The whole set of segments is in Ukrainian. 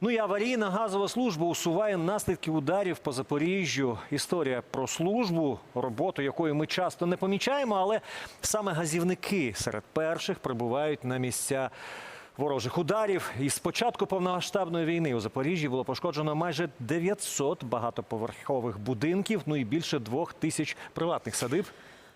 Ну і аварійна газова служба усуває наслідки ударів по Запоріжжю. Історія про службу, роботу якої ми часто не помічаємо, але саме газівники серед перших прибувають на місця ворожих ударів. І з початку повномасштабної війни у Запоріжжі було пошкоджено майже 900 багатоповерхових будинків, ну і більше двох тисяч приватних садиб.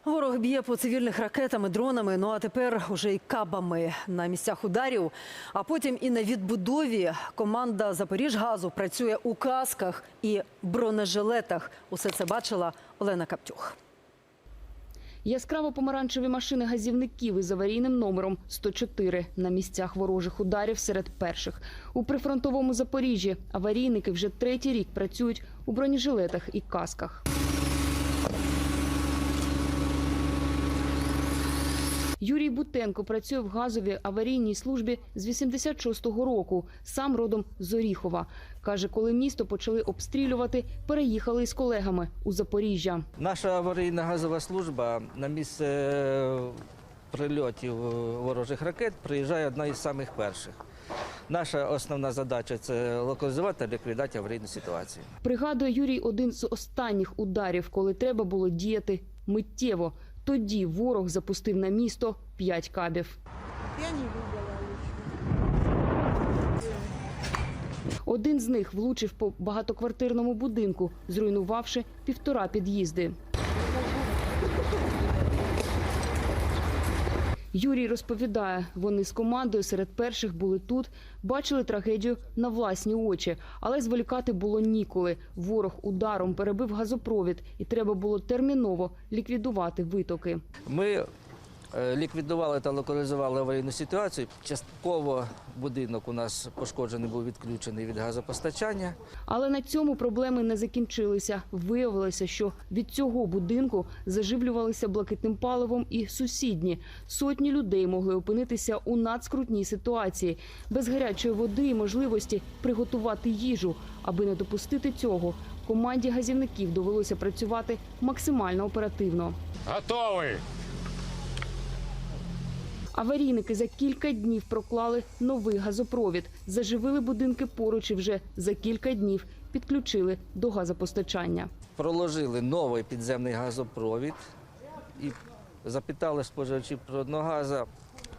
Ворог б'є по цивільних ракетами, дронами. Ну а тепер уже й кабами на місцях ударів. А потім і на відбудові команда Запоріжгазу працює у касках і бронежилетах. Усе це бачила Олена Каптюх. Яскраво помаранчеві машини газівників із аварійним номером 104 на місцях ворожих ударів серед перших. У прифронтовому Запоріжжі аварійники вже третій рік працюють у бронежилетах і касках. Юрій Бутенко працює в газовій аварійній службі з 86-го року. Сам родом з Оріхова. Каже, коли місто почали обстрілювати, переїхали із колегами у Запоріжжя. Наша аварійна газова служба на місце е, прильотів е, ворожих ракет приїжджає одна із самих перших. Наша основна задача це локалізувати та ліквідувати аварійну ситуацію. Пригадує Юрій один з останніх ударів, коли треба було діяти миттєво. Тоді ворог запустив на місто п'ять кабів. Я не. Один з них влучив по багатоквартирному будинку, зруйнувавши півтора під'їзди. Юрій розповідає, вони з командою серед перших були тут, бачили трагедію на власні очі, але зволікати було ніколи. Ворог ударом перебив газопровід, і треба було терміново ліквідувати витоки. Ми ліквідували та локалізували аварійну ситуацію. Частково будинок у нас пошкоджений був відключений від газопостачання. Але на цьому проблеми не закінчилися. Виявилося, що від цього будинку заживлювалися блакитним паливом і сусідні. Сотні людей могли опинитися у надскрутній ситуації, без гарячої води і можливості приготувати їжу. Аби не допустити цього, команді газівників довелося працювати максимально оперативно. Готовий! Аварійники за кілька днів проклали новий газопровід, заживили будинки поруч і вже за кілька днів підключили до газопостачання. Проложили новий підземний газопровід і запитали споживачів природного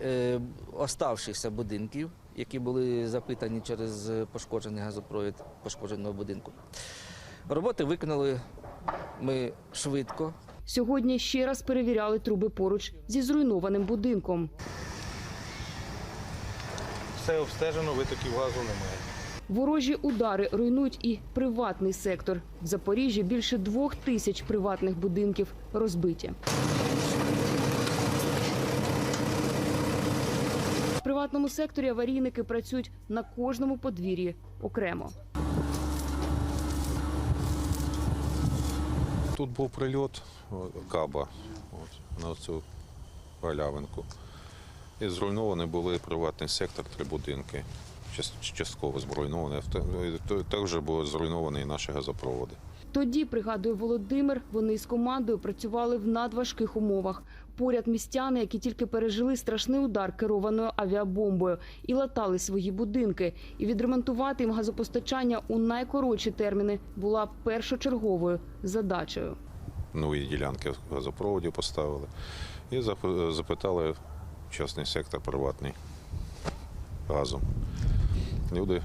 е, оставшихся будинків, які були запитані через пошкоджений газопровід пошкодженого будинку. Роботи виконали ми швидко. Сьогодні ще раз перевіряли труби поруч зі зруйнованим будинком. Все обстежено, витоків газу немає. Ворожі удари руйнують і приватний сектор. В Запоріжжі більше двох тисяч приватних будинків розбиті. В приватному секторі аварійники працюють на кожному подвір'ї окремо. Тут був прильот каба от, на цю галявинку. І зруйновані були приватний сектор, три будинки. Частково зруйновані. Та- Також були зруйновані і наші газопроводи. Тоді, пригадує Володимир, вони з командою працювали в надважких умовах. Поряд містяни, які тільки пережили страшний удар керованою авіабомбою і латали свої будинки. І відремонтувати їм газопостачання у найкоротші терміни була першочерговою задачею. Нові ділянки газопроводів поставили. І запитали частний сектор приватний газом. Люди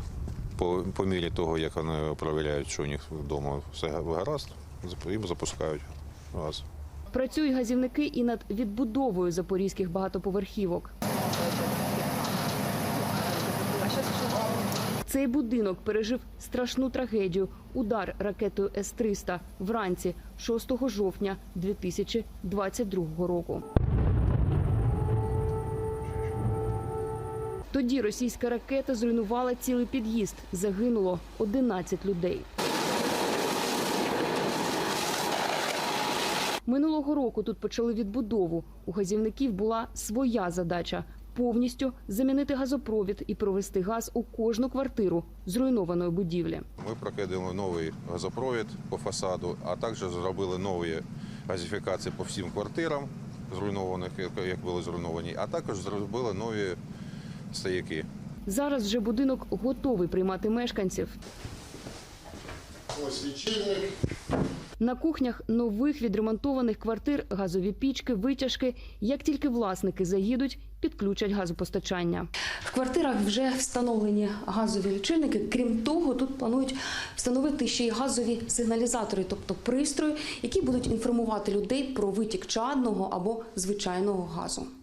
по, по мірі того, як вони перевіряють, що у них вдома все гаразд, їм запускають газ. Працюють газівники і над відбудовою запорізьких багатоповерхівок. Цей будинок пережив страшну трагедію удар ракетою С-300 вранці 6 жовтня 2022 року. Тоді російська ракета зруйнувала цілий під'їзд. Загинуло 11 людей. Минулого року тут почали відбудову. У газівників була своя задача повністю замінити газопровід і провести газ у кожну квартиру зруйнованої будівлі. Ми прокидали новий газопровід по фасаду, а також зробили нові газифікації по всім квартирам, зруйнованих, як- були зруйновані, а також зробили нові стояки. Зараз вже будинок готовий приймати мешканців. Ось лічильник. На кухнях нових відремонтованих квартир газові пічки, витяжки. Як тільки власники заїдуть, підключать газопостачання. В квартирах вже встановлені газові лічильники. Крім того, тут планують встановити ще й газові сигналізатори, тобто пристрої, які будуть інформувати людей про витік чадного або звичайного газу.